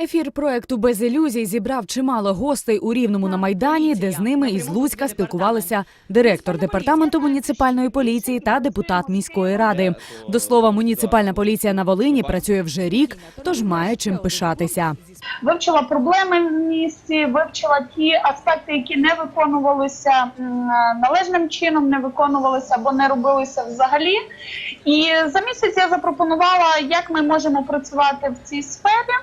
Ефір проекту без ілюзій зібрав чимало гостей у рівному на майдані, де з ними із Луцька спілкувалися директор департаменту муніципальної поліції та депутат міської ради. До слова, муніципальна поліція на Волині працює вже рік, тож має чим пишатися. вивчила проблеми в місті, вивчила ті аспекти, які не виконувалися належним чином, не виконувалися або не робилися взагалі. І за місяць я запропонувала, як ми можемо працювати в цій сфері.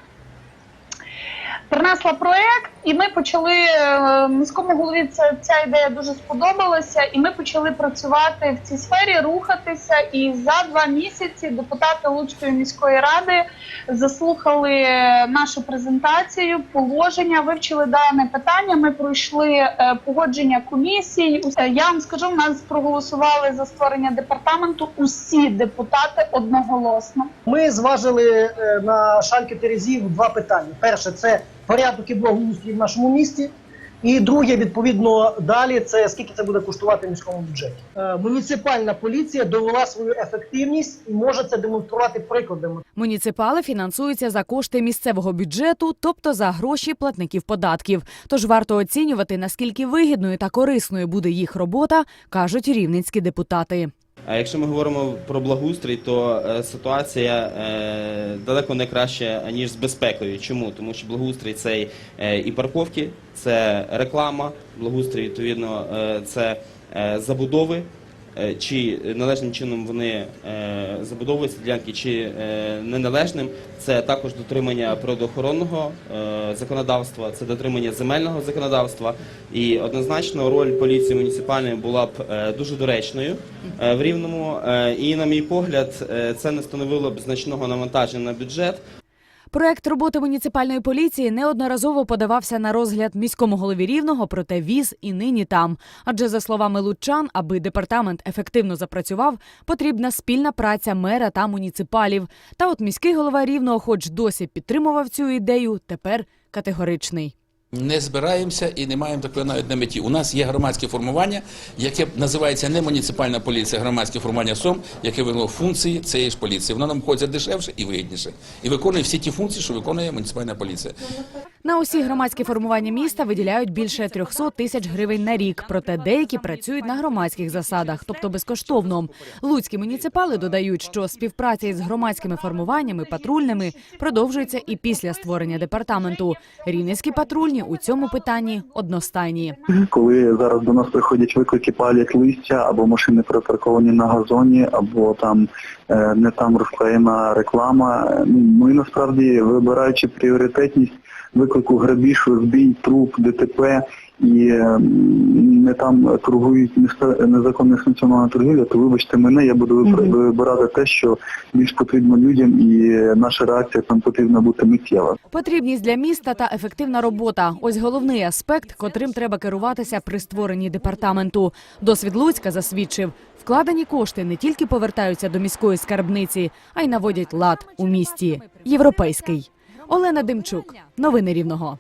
Принесла проект, і ми почали е, міському голові. Це ця ідея дуже сподобалася, і ми почали працювати в цій сфері, рухатися. І за два місяці депутати Луцької міської ради заслухали нашу презентацію, положення, вивчили дане питання. Ми пройшли е, погодження комісій. Е, Я вам скажу, в нас проголосували за створення департаменту усі депутати одноголосно. Ми зважили на шальки терезів два питання. Перше це порядок і благоустрій в нашому місті. І друге, відповідно, далі це скільки це буде коштувати міському бюджеті. Е, Муніципальна поліція довела свою ефективність і може це демонструвати прикладами. Муніципали фінансуються за кошти місцевого бюджету, тобто за гроші платників податків. Тож варто оцінювати, наскільки вигідною та корисною буде їх робота, кажуть рівненські депутати. А якщо ми говоримо про благоустрій, то е, ситуація е, далеко не краще ніж з безпекою. Чому? Тому що благоустрій це е, і парковки, це реклама, благоустрій, відповідно, це забудови. Е, Чи належним чином вони е, забудовуються ділянки, чи е, неналежним, це також дотримання природоохоронного законодавства, це дотримання земельного законодавства. І однозначно роль поліції муніципальної була б дуже доречною в рівному. І, на мій погляд, це не становило б значного навантаження на бюджет. Проект роботи муніципальної поліції неодноразово подавався на розгляд міському голові рівного, проте віз і нині там. Адже за словами лучан, аби департамент ефективно запрацював, потрібна спільна праця мера та муніципалів. Та от міський голова рівного, хоч досі підтримував цю ідею, тепер категоричний. Не збираємося і не маємо такої навіть на меті. У нас є громадське формування, яке називається не муніципальна поліція, а громадське формування СОМ, яке виконує функції цієї ж поліції. Воно нам ходить дешевше і вигідніше. І виконує всі ті функції, що виконує муніципальна поліція. На усі громадські формування міста виділяють більше 300 тисяч гривень на рік. Проте деякі працюють на громадських засадах, тобто безкоштовно. Луцькі муніципали додають, що співпраця із громадськими формуваннями патрульними продовжується і після створення департаменту. Рівненські патрульні у цьому питанні одностайні. коли зараз до нас приходять виклики, палять листя, або машини припарковані на газоні, або там е, не там розклеєна реклама. Ну, ми насправді вибираючи пріоритетність виклику грабіж, розбій, труп, ДТП і е, не там торгують незаконно санкціонована торгівля, то вибачте мене, я буду вибирати те, що більш потрібно людям, і наша реакція там потрібна бути миттєва. Потрібність для міста та ефективна робота ось головний аспект, котрим треба керуватися при створенні департаменту. Досвід Луцька засвідчив, вкладені кошти не тільки повертаються до міської скарбниці, а й наводять лад у місті. Європейський. Олена Демчук. Новини Рівного.